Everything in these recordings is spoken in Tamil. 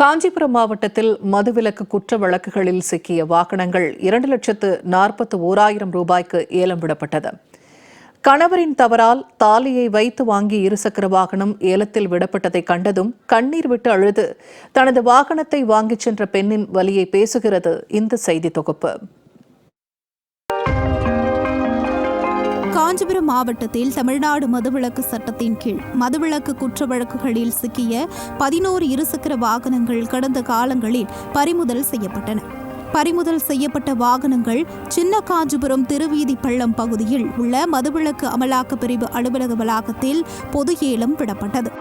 காஞ்சிபுரம் மாவட்டத்தில் மதுவிலக்கு குற்ற வழக்குகளில் சிக்கிய வாகனங்கள் இரண்டு லட்சத்து நாற்பத்து ஓராயிரம் ரூபாய்க்கு ஏலம் விடப்பட்டது. கணவரின் தவறால் தாலியை வைத்து வாங்கிய இருசக்கர வாகனம் ஏலத்தில் விடப்பட்டதை கண்டதும் கண்ணீர் விட்டு அழுது தனது வாகனத்தை வாங்கிச் சென்ற பெண்ணின் வலியை பேசுகிறது இந்த செய்தி தொகுப்பு. காஞ்சிபுரம் மாவட்டத்தில் தமிழ்நாடு மதுவிலக்கு சட்டத்தின் கீழ் மதுவிலக்கு குற்ற வழக்குகளில் சிக்கிய பதினோரு இருசக்கர வாகனங்கள் கடந்த காலங்களில் பறிமுதல் செய்யப்பட்டன. பறிமுதல் செய்யப்பட்ட வாகனங்கள் சின்ன காஞ்சிபுரம் திருவீதி பள்ளம் பகுதியில் உள்ள மதுவிலக்கு அமலாக்க பிரிவு அலுவலக வளாகத்தில் பொது ஏலம் விடப்பட்டது.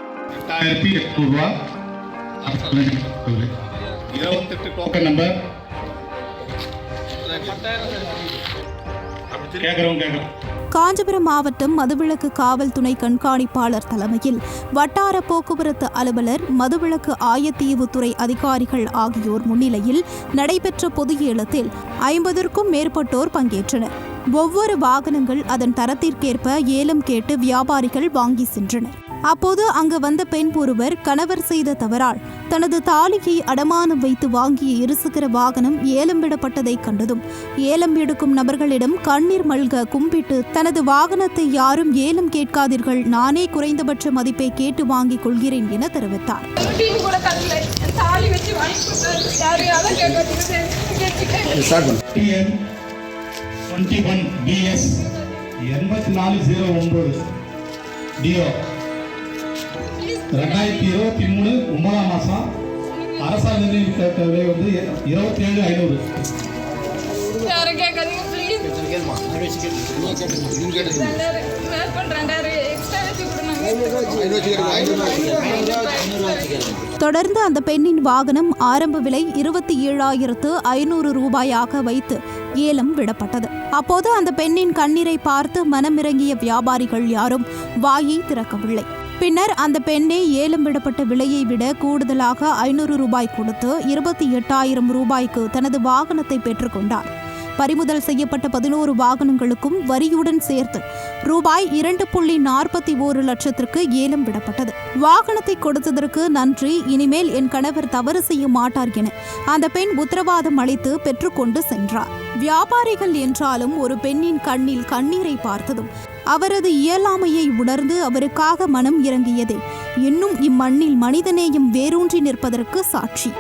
கேட்குறோம் கேட்குறோம் காஞ்சிபுரம் மாவட்டம் மதுவிலக்கு காவல் துணை கண்காணிப்பாளர் தலைமையில் வட்டார போக்குவரத்து அலுவலர் மதுவிலக்கு ஆயத்தீவுத்துறை அதிகாரிகள் ஆகியோர் முன்னிலையில் நடைபெற்ற பொது ஏலத்தில் ஐம்பதற்கும் மேற்பட்டோர் பங்கேற்றனர். ஒவ்வொரு வாகனங்கள் அதன் தரத்திற்கேற்ப ஏலம் கேட்டு வியாபாரிகள் வாங்கி சென்றனர். அப்போது அங்கு வந்த பெண் ஒருவர் கணவர் செய்த தவறால் தனது தாலியை அடமானம் வைத்து வாங்கிய இருசக்கர வாகனம் ஏலம் விடப்பட்டதை கண்டதும் ஏலம் எடுக்கும் நபர்களிடம் கண்ணீர் மல்க கும்பிட்டு தனது வாகனத்தை யாரும் ஏலம் கேட்காதீர்கள் நானே குறைந்தபட்ச மதிப்பை கேட்டு வாங்கிக் கொள்கிறேன் என தெரிவித்தார். எண்பத்தி நாலு ஜீரோ ஒம்பது டிஓ ரெண்டாயிரத்தி இருபத்தி மூணு ஒன்பதாம் மாதம் நிர்ணயித்த விலை வந்து இருபத்தி ஏழு ஐநூறு. தொடர்ந்து அந்த பெண்ணின் வாகனம் ஆரம்ப விலை இருபத்தி ஏழாயிரத்து ஐநூறு ரூபாயாக வைத்து ஏலம் விடப்பட்டது. அப்போது அந்த பெண்ணின் கண்ணீரை பார்த்து மனமிறங்கிய வியாபாரிகள் யாரும் வாயை திறக்கவில்லை. பின்னர் அந்த பெண்ணே ஏலம் விடப்பட்ட விலையை விட கூடுதலாக ஐநூறு ரூபாய் கொடுத்து இருபத்தி எட்டாயிரம் ரூபாய்க்கு தனது வாகனத்தை பெற்றுக்கொண்டார் பறிமுதல் செய்யப்பட்ட பதினோரு வாகனங்களுக்கும் வரியுடன் சேர்த்து ரூபாய் இரண்டு புள்ளி நாற்பத்தி ஓரு லட்சத்திற்கு ஏலம் விடப்பட்டது. வாகனத்தை கொடுத்ததற்கு நன்றி இனிமேல் என் கணவர் தவறு செய்ய மாட்டார் என அந்த பெண் உத்தரவாதம் அளித்து பெற்றுக்கொண்டு சென்றார். வியாபாரிகள் என்றாலும் ஒரு பெண்ணின் கண்ணில் கண்ணீரை பார்த்ததும் அவரது இயலாமையை உணர்ந்து அவருக்காக மனம் இறங்கியதே. இன்னும் இம்மண்ணில் மனிதநேயம் வேரூன்றி நிற்பதற்கு சாட்சி.